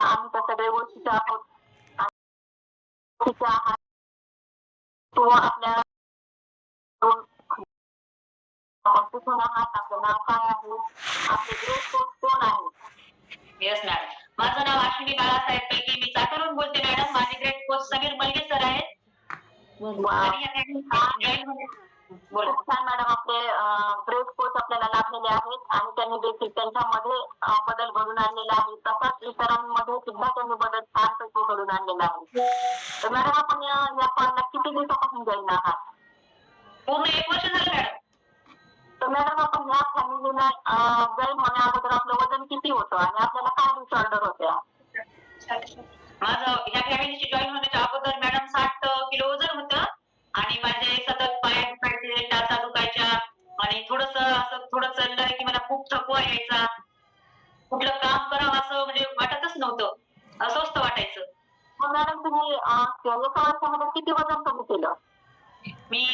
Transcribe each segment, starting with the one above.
आम्ही त्या सगळ्या गोष्टीच्या आहात. तो आपल्या कुठून आहात आपलं नाव काय आहे? आपले कोच कोण आहे? Yes madam. माझं नाव अश्विनी बाळासाहेब पैकी मी चाकरून बोलते मॅडम. माझे great coach Sameer Malge sir आहेत. खूप छान मॅडम आपले ग्रेट कोच आपल्याला लाभलेले आहेत आणि त्यांनी देखील त्यांच्यामध्ये बदल घडून आणलेला आहे. तसाच इतरांमध्ये सुद्धा त्यांनी बदल छानपैकी घडून आणलेला आहे तर मॅडम आपण या कॉलला किती दिवसापासून जॉईन आहात? पूर्ण एक वर्ष झालं मॅडम तर मॅडम आपण या फॅमिलीला जॉईन होण्या अगोदर आपलं वजन किती होतं आणि आपल्याला काय डिसऑर्डर होत्या? नव्हतं अस्वस्थ वाटायचं. मग मॅडम तुम्ही एका वर्षामध्ये किती वजन कमी केलं? मी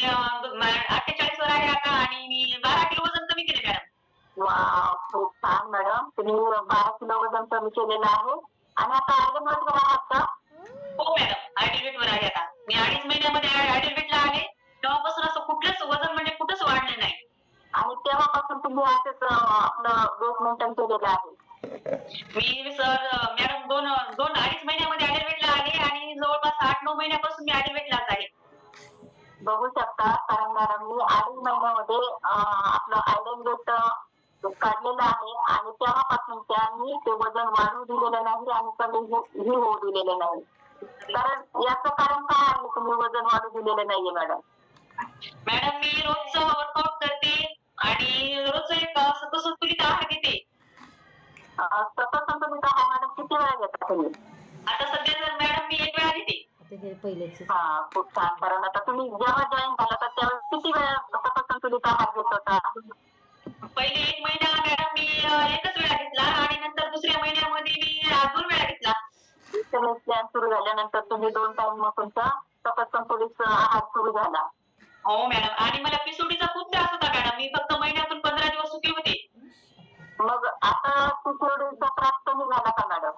अठ्ठेचाळीस वर आहे आता आणि मी बारा किलो वजन कमी केले मॅडम. वा खूप छान मॅडम. तुम्ही बारा किलो वजन कमी केलेलं आहे. आणि आता आर्गनवर आहात का? हो मॅडम. आयडिवेट वर आहे आता. मी अडीच महिन्यामध्ये आयडिवेटला आले तेव्हापासून असं कुठलंच वजन म्हणजे कुठंच वाढलं नाही. आणि तेव्हापासून तुम्ही असेच आपलं वेट मेंटेन केलेलं आहे. मी सर मॅडम दोन दोन अडीच महिन्यामध्ये आयडिवेटला आले आणि जवळपास आठ नऊ महिन्यापासून मी आयडिवेटलाच आहे. बघू शकता कारण मॅडम मी अडीच महिन्यामध्ये आपलं आयडन काढलेलं आहे आणि तेव्हापासून त्यांनी ते वजन वाढू दिलेलं नाही आणि कमी हो- होऊ दिलेलं नाही. कारण याचं कारण काय आहे तुम्ही वजन वाढू दिलेलं नाहीये मॅडम मॅडम मी रोजचं वर्कआउट करते आणि रोजचं एक अं, सतसंतुलित आहार घेते अं, सतत संतुलित आहार मॅडम किती वेळा घेता तुम्ही? आता सध्या जर मॅडम मी एक वेळा घेते आता हे पहिलेच. हा खूप छान. कारण आता तुम्ही जेव्हा जॉईन झाला तर त्यावेळेस किती वेळा सतत संतुलित आहार घेत होता? पहिले एक महिना मॅडम मी एकच वेळा घेतला आणि नंतर दुसऱ्या महिन्यामध्ये मी दोन वेळा घेतला. प्लॅन सुरू झाल्यानंतर तुम्ही दोन टाइम मग तुमचा सतत संतुलित आहार सुरू झाला. हो मॅडम आणि मला पिसोडीचा खूप त्रास होता मॅडम मी फक्त महिन्यातून पंधरा दिवस होते मग आता पिसिओडीचा त्रास कमी झाला का मॅडम?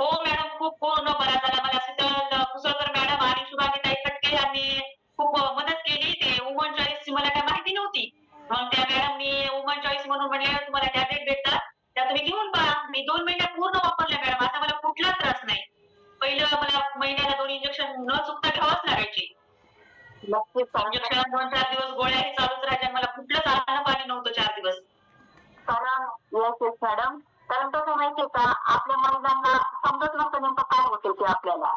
हो मॅडम खूप पूर्ण बरा झाला. मला शीतल कुसळकर मॅडम आणि शुभांगी ताई कटके यांनी खूप मदत केली. ते वुमन चॉईस मला काय माहिती नव्हती. मग त्या मॅडमनी वुमन चॉईस म्हणून म्हणल्या तुम्हाला टॅबलेट भेटतात. त्या तुम्ही घेऊन पहा. मी दोन महिने पूर्ण वापरल्या मॅडम. आता मला कुठलाच त्रास नाही. पहिलं मला महिन्याला दोन इंजेक्शन न चुकता घ्यावंच लागायचे. इंजेक्शन दोन चार दिवस गोळ्याही चालूच राहायच्या मला कुठलंच अन्न पाणी नव्हतं चार येस येस मॅडम. कारण कसं माहितीये का आपल्या महिलांना समजत नसतं नेमकं काय होते ते आपल्याला.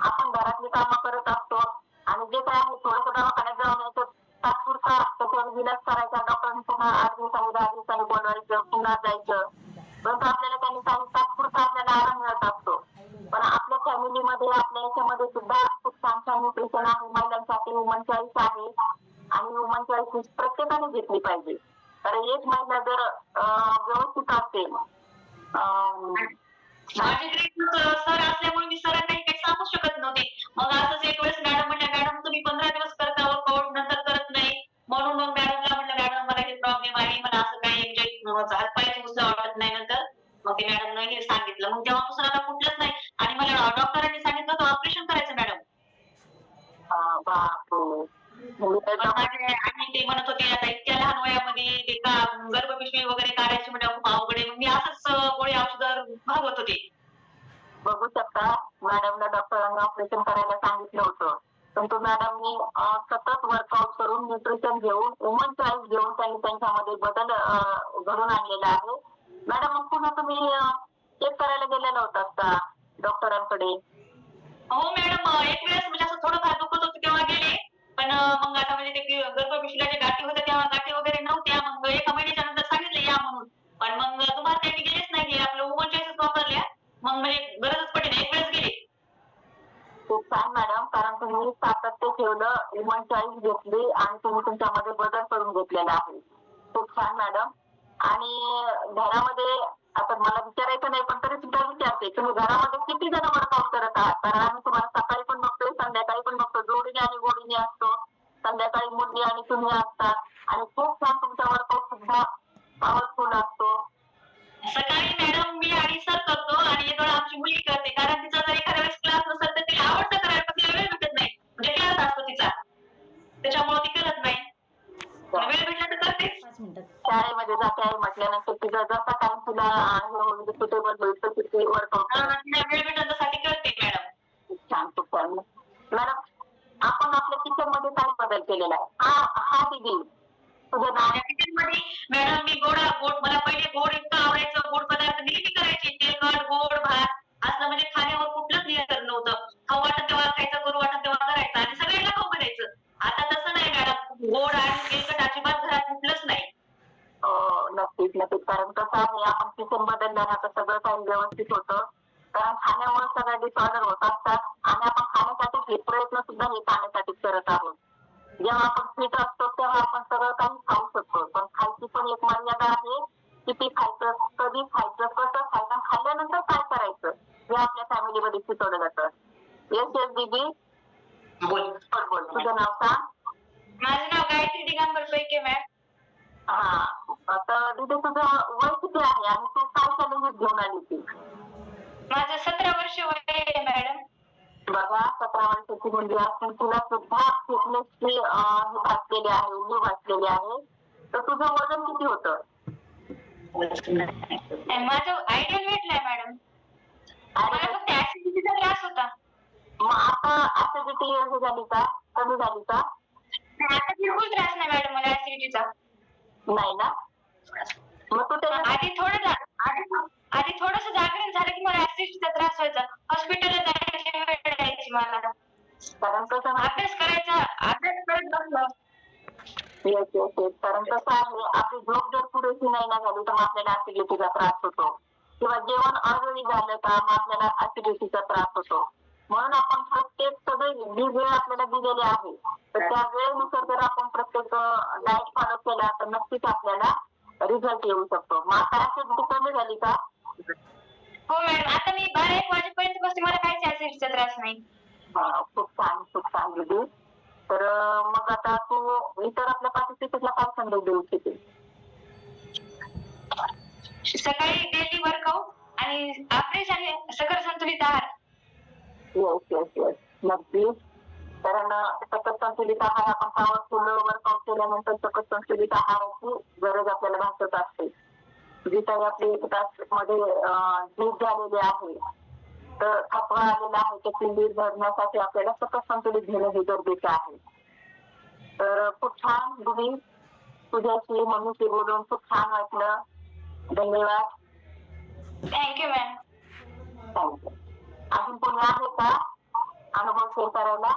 आपण घरातली कामं करत असतो आणि जे काय आहे थोडंसं दवाखान्यात जाऊन यायचं. तात्पुरता त्याच्यावर विलास करायचा. डॉक्टरांनी पुन्हा आठ दिवसांनी दहा दिवसांनी बोलवायचं पुन्हा जायचं. परंतु आपल्याला त्यांनी काही तात्पुरता आपल्याला आराम मिळत असतो. पण आपल्या फॅमिलीमध्ये आपल्या याच्यामध्ये सुद्धा खूप छान छान न्यूट्रिशन आहे. महिलांसाठी वुमन चॉईस आहे. आणि वुमन चॉईस प्रत्येकाने घेतली पाहिजे. कारण एक महिला जर व्यवस्थित असेल अं, माझे ग्रेड सर असल्यामुळे मी सरांना काही सांगू शकत नव्हते. मग असंच एक वेळेस मॅडम म्हणल्या मॅडम तुम्ही पंधरा दिवस करता वर्कआउट नंतर करत नाही. म्हणून मग मॅडमला म्हणलं मॅडम मला हे प्रॉब्लेम आहे मला असं काही म्हणजे हातपायची उचला वाटत नाही नंतर. मग ते मॅडम हे सांगितलं. मग तेव्हापासून आता कुठलंच नाही. आणि मला डॉक्टरांनी सांगितलं होतं ऑपरेशन करायचं मॅडम आणि ते म्हणत होते आता खूप अवघड आहे मी असंच गोळी औषधं भागवत होते. बघू शकता मॅडमला डॉक्टरांनी ऑपरेशन करायला सांगितलं होतं. परंतु मॅडमनी सतत वर्कआउट करून न्यूट्रिशन घेऊन वुमन चॉईस घेऊन त्यांनी त्यांच्यामध्ये बदल घडून आणलेला आहे. मॅडम मग पुन्हा तुम्ही चेक करायला गेलेला होतात का डॉक्टरांकडे हो मॅडम एक वेळेस म्हणजे असं थोडंफार दुखत होतं तेव्हा गेले. पण मग आता म्हणजे ते गर्भपिशवीला छान मॅडम कारण तुम्ही सातत्य ठेवलं ह्युमन चॉईस घेतली आणि तुम्ही तुमच्यामध्ये बदल करून घेतलेला आहे. खूप छान मॅडम आणि घरामध्ये आता मला विचारायचं नाही पण तरी सुद्धा विचारते तुम्ही घरामध्ये किती जण वर्कआउट करत आहात? कारण आम्ही तुम्हाला सकाळी पण बघतोय संध्याकाळी पण बघतो जोडीने आणि गोडीने असतो. संध्याकाळी मुली आणि तुम्ही असतात आणि खूप छान तुला सुटेबल भेटतं किती वर्कआउट अं, तिला वेळ भेटेल तसाठी करते मॅडम. खूप छान खूप छान. मॅडम आपण आपल्या किचनमध्ये काय बदल केलेला आहे? हा हा दिदी. तुझं माझ्या किचनमध्ये मॅडम मी गोडा गोड मला पहिले गोड इतकं आवडायचं गोड पदार्थ नेहमी करायचे तेलकट गोड भात. असलं म्हणजे खाण्यावर कुठलंच नियंत्रण नव्हतं. खाऊ किचन बदलल्यानं आता सगळं काही व्यवस्थित होतं. कारण खाण्यामुळे सगळे डिसऑर्डर होत असतात. आणि आपण खाण्यासाठी हे प्रयत्न सुद्धा हे खाण्यासाठी करत आहोत. जेव्हा आपण फिट असतो तेव्हा आपण सगळं काही खाऊ शकतो. पण खायची पण एक मर्यादा आहे किती खायचं कधी खायचं कसं खायचं खाल्ल्यानंतर काय करायचं हे आपल्या फॅमिलीमध्ये शिकवलं जातं. येस येस दीदी. बोल. बोल बोल तुझं नाव सांग. माझं नाव गायत्री दिगंबर पैके मॅम हा. तर दीदी तुझं वय किती आहे आणि तू काय चॅलेंजेस घेऊन आली ती. माझं सतरा वर्ष वय आहे मॅडम. बघा सतरा वर्षाची मुलगी असून तुला सुद्धा फिटनेसची हे भासलेली आहे उणीव भासलेली आहे. तर तुझं वजन किती होतं? माझं आयडियल वेट नाही मॅडम. मला आणि फक्त ऍसिडिटीचा त्रास होता. मग आता ऍसिडिटी हे झाली का? कमी झाली का? आता बिलकुल त्रास नाही मॅडम मला ऍसिडिटीचा नाही ना? मग तू त्याच्या आधी थोडं आधी आधी थोडस जागरण झालं की मला ऍसिडिटीचा त्रास व्हायचा. हॉस्पिटलला जायची वेळ यायची मला. कारण कसं अभ्यास करायचा. अभ्यास करत बसलो. येस येस येस कारण कसं आहे आपली झोप जर पुरेशी नाही ना झाली तर मग आपल्याला ऍसिडिटीचा त्रास होतो. किंवा जेवण अवेळी झालं का मग आपल्याला ऍसिडिटीचा त्रास होतो. म्हणून आपण प्रत्येक सगळे जी वेळ आपल्याला दिलेली आहे तर त्या वेळेनुसार जर आपण प्रत्येक डाएट फॉलो केला तर नक्कीच आपल्याला रिझल्ट येऊ शकतो. मग आता ऍसिडिटी कमी झाली का? हो मॅडम आता मी बारा एक वाजेपर्यंत बसते. मला काहीच ऍसिडिटीचा त्रास नाही. हा, खूप छान खूप छान दीदी. तर अं, मग आता तू इतर आपल्या पार्टिसिपेटला काय संदेश देऊ इच्छिते. सकाळी डेली वर्कआउट आणि फ्रेश आणि सकल संतुलित आहार. येस येस येस नक्कीच. कारण अं, सकस संतुलित आहार आपण पॉवरफुल वर्कआउट केल्यानंतर सकस संतुलित आहाराची गरज आपल्याला भासत असते. जी काही आपली एक तासमध्ये झीज झालेली आहे तर थकवा आलेला आहे त्याची लीड धरण्यासाठी आपल्याला सकस संतुलित घेणं हे गरजेचं आहे. तर खूप छान दिदी तुझ्याशी मम्मीशी बोलून खूप छान वाटलं. धन्यवाद. थँक्यू मॅम थँक्यू अजून कोणी आहे का? अनुभव शेअर करायला?